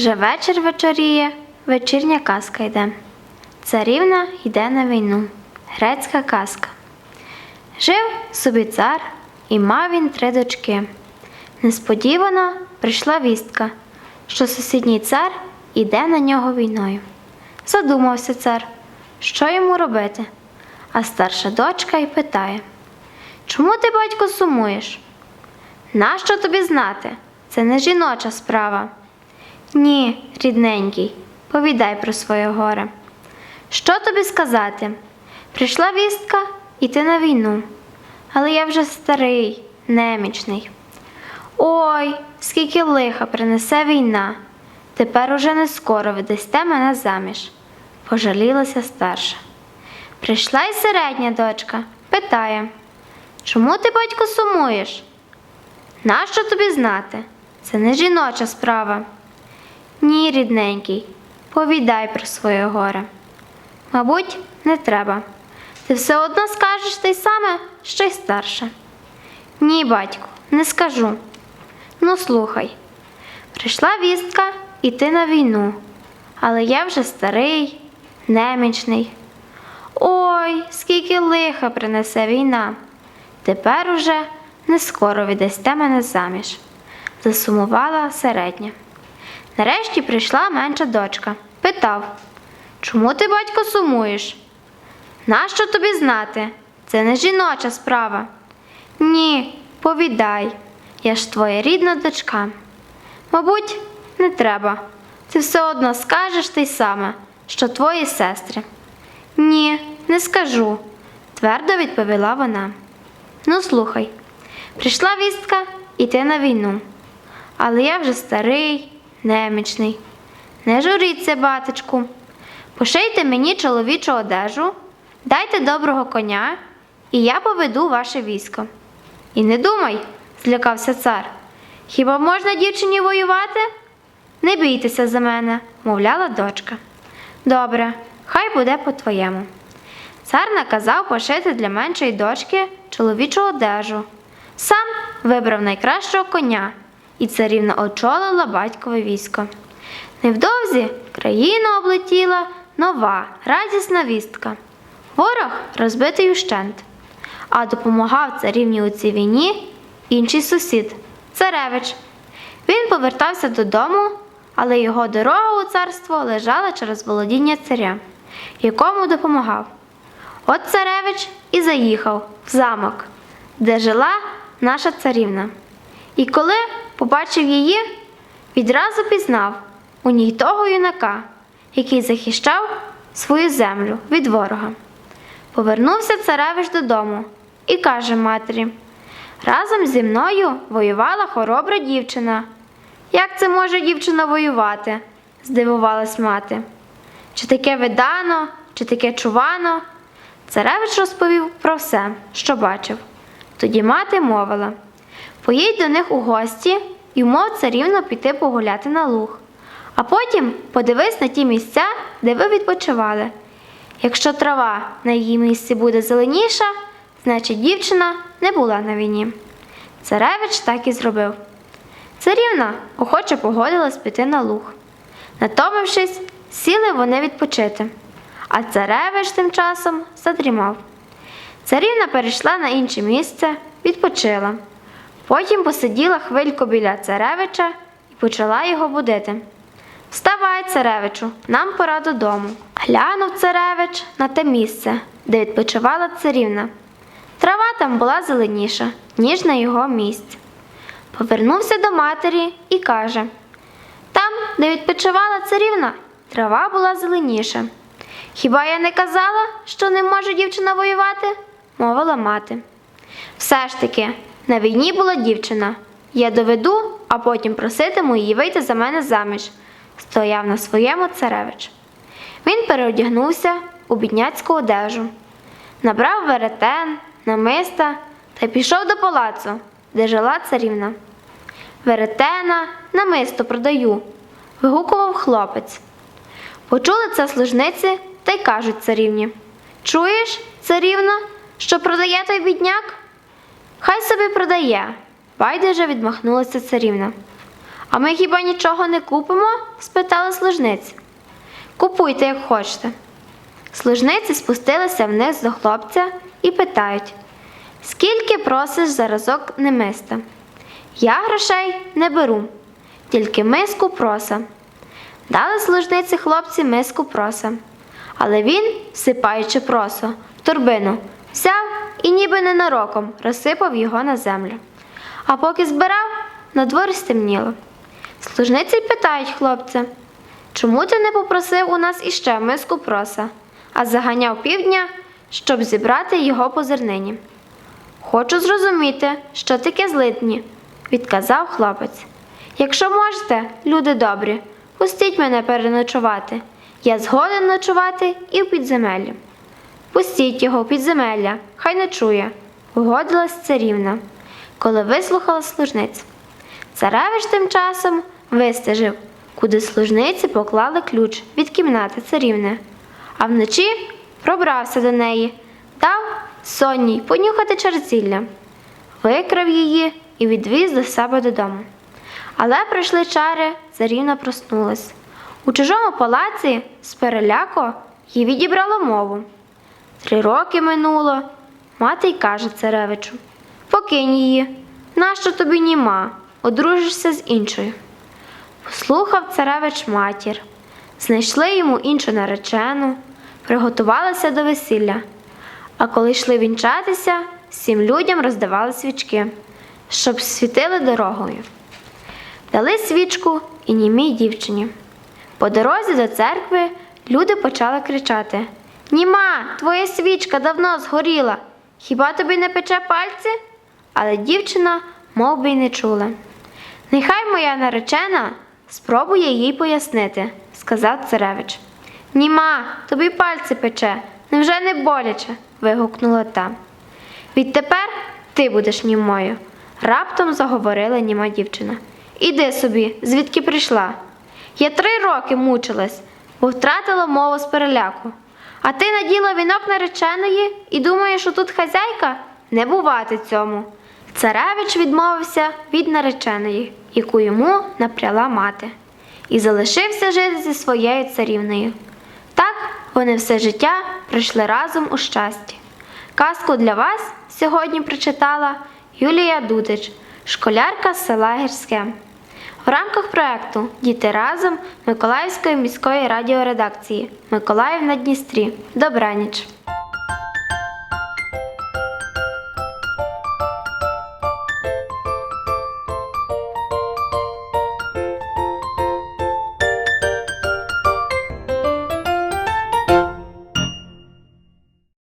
Вже вечір вечоріє, вечірня казка йде. Царівна йде на війну. Грецька казка. Жив собі цар, і мав він три дочки. Несподівано прийшла вістка, що сусідній цар іде на нього війною. Задумався цар, що йому робити. А старша дочка й питає: Чому ти, батько, сумуєш? Нащо тобі знати? Це не жіноча справа. Ні, рідненький, повідай про своє горе. Що тобі сказати? Прийшла вістка іти на війну, але я вже старий, немічний. Ой, скільки лиха принесе війна. Тепер уже не скоро видасте мене заміж, пожалілася старша. Прийшла й середня дочка, питає, чому ти, батько, сумуєш? Нащо тобі знати? Це не жіноча справа. Ні, рідненький, повідай про своє горе. Мабуть, не треба. Ти все одно скажеш те саме, що й старше. Ні, батьку, не скажу. Ну, слухай. Прийшла вістка іти на війну, але я вже старий, немічний. Ой, скільки лиха принесе війна. Тепер уже не скоро віддасте мене заміж, засумувала середня. Нарешті прийшла менша дочка. Питав, чому ти, батько, сумуєш? Нащо тобі знати? Це не жіноча справа. Ні, повідай, я ж твоя рідна дочка. Мабуть, не треба. Ти все одно скажеш ти й саме, що твої сестри. Ні, не скажу, твердо відповіла вона. Ну, слухай, прийшла вістка іти на війну, але я вже старий, немічний. Не журіться, батечку. Пошийте мені чоловічу одежу, дайте доброго коня, і я поведу ваше військо. І не думай, злякався цар. Хіба можна дівчині воювати? Не бійтеся за мене, мовляла дочка. Добре, хай буде по-твоєму. Цар наказав пошити для меншої дочки чоловічу одежу. Сам вибрав найкращого коня, і царівна очолила батькове військо. Невдовзі країну облетіла нова радісна вістка. Ворог розбитий ущент, а допомагав царівні у цій війні інший сусід царевич. Він повертався додому, але його дорога у царство лежала через володіння царя, якому допомагав. От царевич і заїхав в замок, де жила наша царівна. І коли побачив її, відразу пізнав у ній того юнака, який захищав свою землю від ворога. Повернувся царевич додому і каже матері: Разом зі мною воювала хоробра дівчина. Як це може дівчина воювати? здивувалась мати. Чи таке видано, чи таке чувано? Царевич розповів про все, що бачив. Тоді мати мовила поїдь до них у гості і вмов царівно піти погуляти на луг, а потім подивись на ті місця, де ви відпочивали. Якщо трава на її місці буде зеленіша, значить дівчина не була на війні. Царевич так і зробив. Царівна охоче погодилась піти на луг. Натомившись, сіли вони відпочити, а царевич тим часом задрімав. Царівна перейшла на інше місце, відпочила. Потім посиділа хвильку біля царевича і почала його будити. Вставай, царевичу, нам пора додому. Глянув царевич на те місце, де відпочивала царівна. Трава там була зеленіша, ніж на його місці. Повернувся до матері і каже: Там, де відпочивала царівна, трава була зеленіша. Хіба я не казала, що не може дівчина воювати? мовила мати. Все ж таки, на війні була дівчина. Я доведу, а потім проситиму її вийти за мене заміж, стояв на своєму царевич. Він переодягнувся у бідняцьку одежу, набрав веретен, намиста та пішов до палацу, де жила царівна. Веретена, намисто продаю, вигукував хлопець. Почули це служниці та й кажуть царівні: Чуєш, царівно, що продає той бідняк? Хай собі продає, байдуже відмахнулася царівна. А ми хіба нічого не купимо? спитали служниці. Купуйте, як хочете. Служниці спустилися вниз до хлопця і питають, скільки просиш за разок немиста? Я грошей не беру, тільки миску проса. Дали служниці хлопці миску проса. Але він, всипаючи просо в торбину, взяв і ніби ненароком розсипав його на землю. А поки збирав, на дворі стемніло. Служниці питають хлопця, чому ти не попросив у нас іще миску проса, а заганяв півдня, щоб зібрати його по зернині? Хочу зрозуміти, що таке злитні, відказав хлопець. Якщо можете, люди добрі, пустіть мене переночувати. Я згоден ночувати і в підземеллі. Пустіть його підземелля, хай не чує, погодилась царівна, коли вислухала служниць. Царевич тим часом вистежив, куди служниці поклали ключ від кімнати царівни, а вночі пробрався до неї, дав сонній понюхати черзілля, викрав її і відвіз до себе додому. Але прийшли чари, царівна проснулась. У чужому палаці з переляку їй відібрало мову. Три роки минуло. Мати й каже царевичу: Покинь її, нащо тобі німа, одружишся з іншою. Послухав царевич матір, знайшли йому іншу наречену, приготувалися до весілля. А коли йшли вінчатися, всім людям роздавали свічки, щоб світили дорогою. Дали свічку і німій дівчині. По дорозі до церкви люди почали кричати: Німа, твоя свічка давно згоріла. Хіба тобі не пече пальці? Але дівчина мов би й не чула. Нехай моя наречена спробує їй пояснити, сказав царевич. Німа, тобі пальці пече, невже не боляче? вигукнула та. Відтепер ти будеш німою, раптом заговорила німа дівчина. Іди собі, звідки прийшла. Я три роки мучилась, бо втратила мову з переляку. А ти наділа вінок нареченої і думаєш, що тут хазяйка? Не бувати цьому. Царевич відмовився від нареченої, яку йому напряла мати, і залишився жити зі своєю царівною. Так вони все життя прийшли разом у щасті. Казку для вас сьогодні прочитала Юлія Дудич, школярка з села Гірське. В рамках проекту Діти разом Миколаївської міської радіоредакції Миколаїв на Дністрі. Добраніч!